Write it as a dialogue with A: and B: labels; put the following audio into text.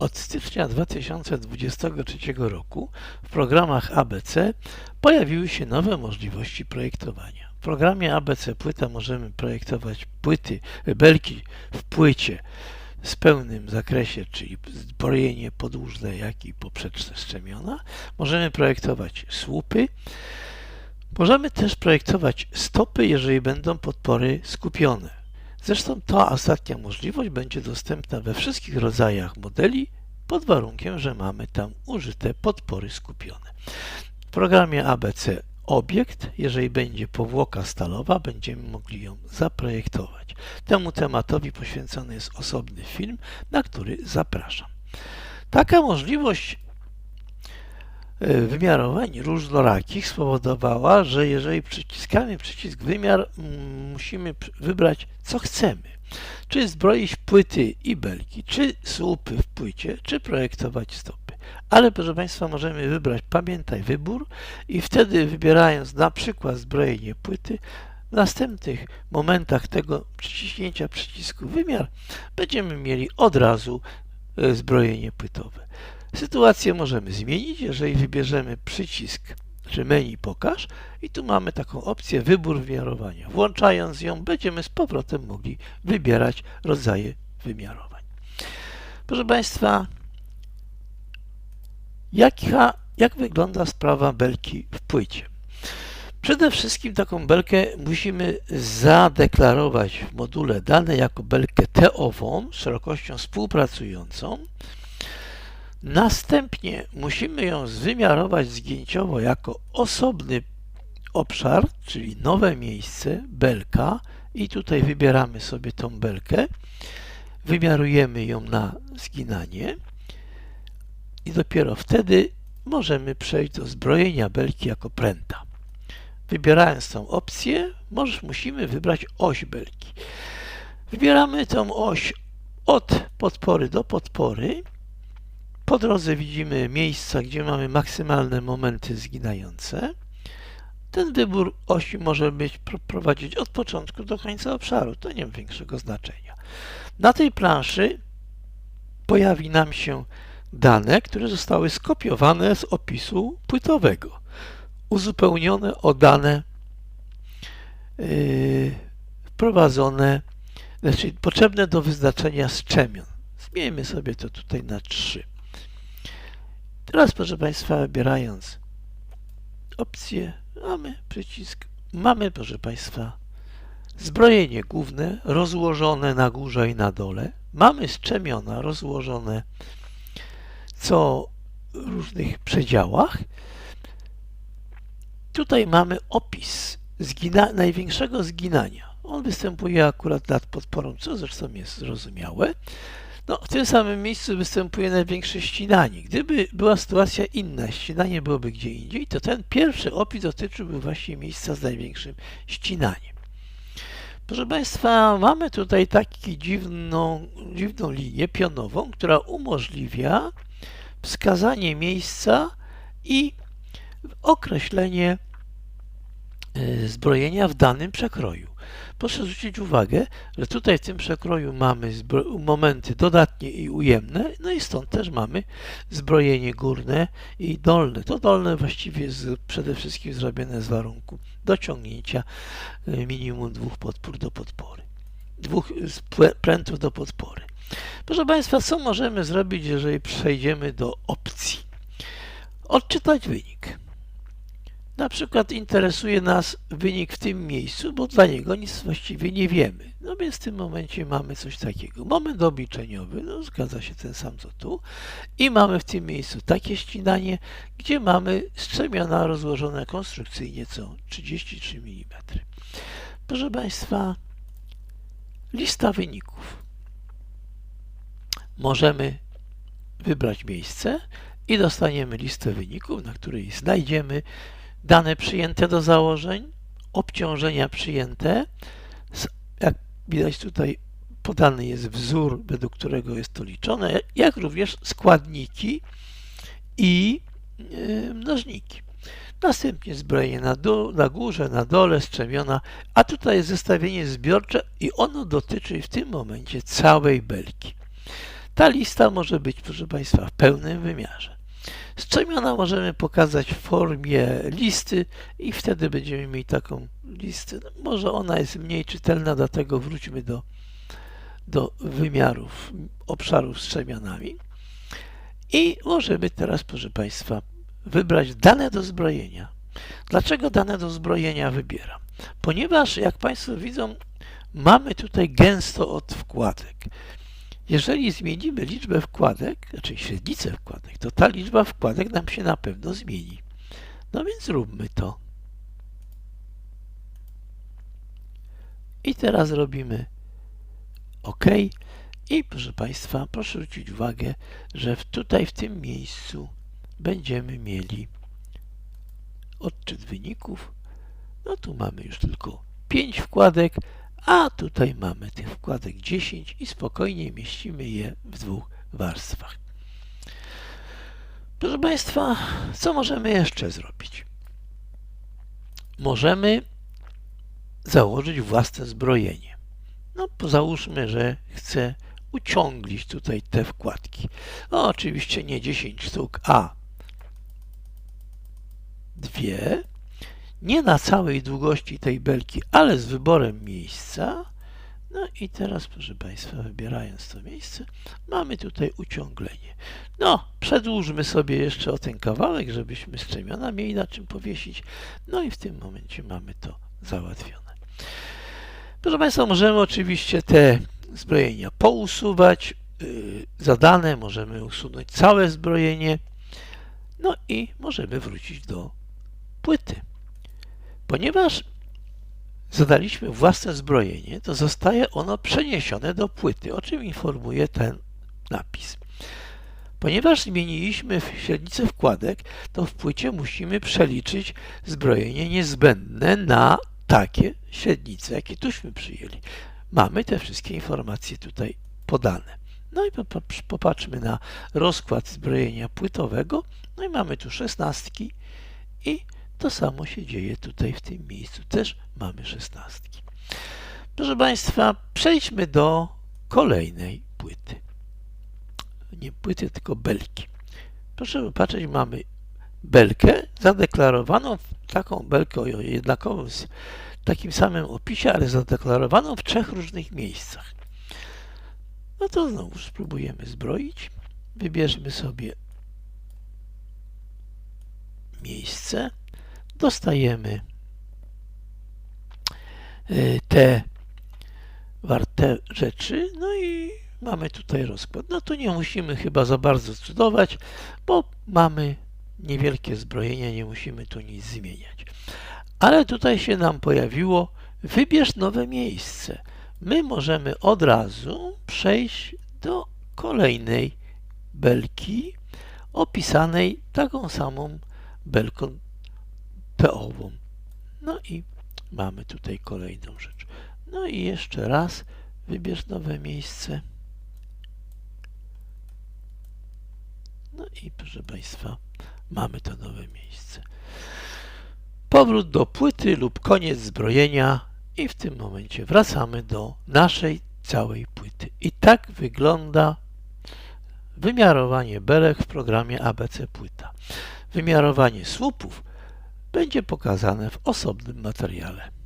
A: Od stycznia 2023 roku w programach ABC pojawiły się nowe możliwości projektowania. W programie ABC Płyta możemy projektować płyty, belki w płycie z pełnym zakresie, czyli zbrojenie podłużne, jak i poprzeczne szczemiona. Możemy projektować słupy. Możemy też projektować stopy, jeżeli będą podpory skupione. Zresztą ta ostatnia możliwość będzie dostępna we wszystkich rodzajach modeli pod warunkiem, że mamy tam użyte podpory skupione. W programie ABC obiekt, jeżeli będzie powłoka stalowa, będziemy mogli ją zaprojektować. Temu tematowi poświęcony jest osobny film, na który zapraszam. Taka możliwość wymiarowań różnorakich spowodowała, że jeżeli przyciskamy przycisk wymiar, musimy wybrać co chcemy. Czy zbroić płyty i belki, czy słupy w płycie, czy projektować stopy. Ale proszę Państwa, możemy wybrać pamiętaj wybór i wtedy wybierając na przykład zbrojenie płyty, w następnych momentach tego przyciśnięcia przycisku wymiar będziemy mieli od razu e, zbrojenie płytowe. Sytuację możemy zmienić, jeżeli wybierzemy przycisk czy menu pokaż i tu mamy taką opcję wybór wymiarowania. Włączając ją będziemy z powrotem mogli wybierać rodzaje wymiarowań. Proszę Państwa, Jaka, jak wygląda sprawa belki w płycie? Przede wszystkim taką belkę musimy zadeklarować w module dane jako belkę TO-ową z szerokością współpracującą. Następnie musimy ją zwymiarować zgięciowo jako osobny obszar, czyli nowe miejsce, belka i tutaj wybieramy sobie tą belkę, wymiarujemy ją na zginanie i dopiero wtedy możemy przejść do zbrojenia belki jako pręta. Wybierając tą opcję, musimy wybrać oś belki. Wybieramy tą oś od podpory do podpory. Po drodze widzimy miejsca, gdzie mamy maksymalne momenty zginające. Ten wybór osi może być prowadzić od początku do końca obszaru. To nie ma większego znaczenia. Na tej planszy pojawi nam się dane, które zostały skopiowane z opisu płytowego, uzupełnione o dane yy, wprowadzone, znaczy potrzebne do wyznaczenia strzemion. Zmieńmy sobie to tutaj na 3. Teraz, proszę Państwa, wybierając opcję, mamy przycisk, mamy, proszę Państwa, zbrojenie główne rozłożone na górze i na dole, mamy strzemiona rozłożone co różnych przedziałach. Tutaj mamy opis zgina największego zginania. On występuje akurat nad podporą, co zresztą jest zrozumiałe. No, w tym samym miejscu występuje największe ścinanie. Gdyby była sytuacja inna, ścinanie byłoby gdzie indziej, to ten pierwszy opis dotyczyłby właśnie miejsca z największym ścinaniem. Proszę Państwa, mamy tutaj taką dziwną, dziwną linię pionową, która umożliwia wskazanie miejsca i określenie zbrojenia w danym przekroju. Proszę zwrócić uwagę, że tutaj w tym przekroju mamy momenty dodatnie i ujemne, no i stąd też mamy zbrojenie górne i dolne. To dolne właściwie jest przede wszystkim zrobione z warunku dociągnięcia e, minimum dwóch podpór do podpory, dwóch prętów do podpory. Proszę Państwa, co możemy zrobić, jeżeli przejdziemy do opcji? Odczytać wynik. Na przykład interesuje nas wynik w tym miejscu, bo dla niego nic właściwie nie wiemy. No więc w tym momencie mamy coś takiego. Moment obliczeniowy, no zgadza się ten sam co tu. I mamy w tym miejscu takie ścinanie, gdzie mamy strzemiona rozłożone konstrukcyjnie co 33 mm. Proszę Państwa, lista wyników możemy wybrać miejsce i dostaniemy listę wyników, na której znajdziemy dane przyjęte do założeń, obciążenia przyjęte. Jak widać tutaj podany jest wzór, według którego jest to liczone, jak również składniki i e, mnożniki. Następnie zbrojenie na, dół, na górze, na dole, strzemiona, a tutaj jest zestawienie zbiorcze i ono dotyczy w tym momencie całej belki. Ta lista może być, proszę Państwa, w pełnym wymiarze. Strzemiona możemy pokazać w formie listy i wtedy będziemy mieli taką listę. No, może ona jest mniej czytelna, dlatego wróćmy do, do wymiarów obszarów strzemionami. I możemy teraz, proszę Państwa, wybrać dane do zbrojenia. Dlaczego dane do zbrojenia wybieram? Ponieważ, jak Państwo widzą, mamy tutaj gęsto od wkładek. Jeżeli zmienimy liczbę wkładek, znaczy średnicę wkładek, to ta liczba wkładek nam się na pewno zmieni. No więc zróbmy to. I teraz robimy OK. I proszę Państwa, proszę zwrócić uwagę, że tutaj w tym miejscu będziemy mieli odczyt wyników. No tu mamy już tylko 5 wkładek, a tutaj mamy tych wkładek 10 i spokojnie mieścimy je w dwóch warstwach. Proszę Państwa, co możemy jeszcze zrobić? Możemy założyć własne zbrojenie. No, załóżmy, że chcę uciąglić tutaj te wkładki. No, oczywiście nie 10 sztuk, a dwie nie na całej długości tej belki, ale z wyborem miejsca. No i teraz, proszę Państwa, wybierając to miejsce, mamy tutaj uciąglenie. No, przedłużmy sobie jeszcze o ten kawałek, żebyśmy strzemiona mieli na czym powiesić. No i w tym momencie mamy to załatwione. Proszę Państwa, możemy oczywiście te zbrojenia pousuwać. Yy, zadane możemy usunąć całe zbrojenie. No i możemy wrócić do płyty. Ponieważ zadaliśmy własne zbrojenie, to zostaje ono przeniesione do płyty, o czym informuje ten napis. Ponieważ zmieniliśmy średnicę wkładek, to w płycie musimy przeliczyć zbrojenie niezbędne na takie średnice, jakie tuśmy przyjęli. Mamy te wszystkie informacje tutaj podane. No i popatrzmy na rozkład zbrojenia płytowego. No i mamy tu szesnastki i to samo się dzieje tutaj w tym miejscu. Też mamy szesnastki. Proszę Państwa, przejdźmy do kolejnej płyty. Nie płyty, tylko belki. Proszę popatrzeć, mamy belkę zadeklarowaną, taką belkę o jednakowym, takim samym opisie, ale zadeklarowaną w trzech różnych miejscach. No to znowu spróbujemy zbroić. Wybierzmy sobie miejsce dostajemy y, te warte rzeczy, no i mamy tutaj rozkład. No to nie musimy chyba za bardzo cudować, bo mamy niewielkie zbrojenie, nie musimy tu nic zmieniać. Ale tutaj się nam pojawiło wybierz nowe miejsce. My możemy od razu przejść do kolejnej belki opisanej taką samą belką PO-ową. No i mamy tutaj kolejną rzecz. No i jeszcze raz wybierz nowe miejsce. No i proszę Państwa, mamy to nowe miejsce. Powrót do płyty lub koniec zbrojenia i w tym momencie wracamy do naszej całej płyty. I tak wygląda wymiarowanie belek w programie ABC Płyta. Wymiarowanie słupów będzie pokazane w osobnym materiale.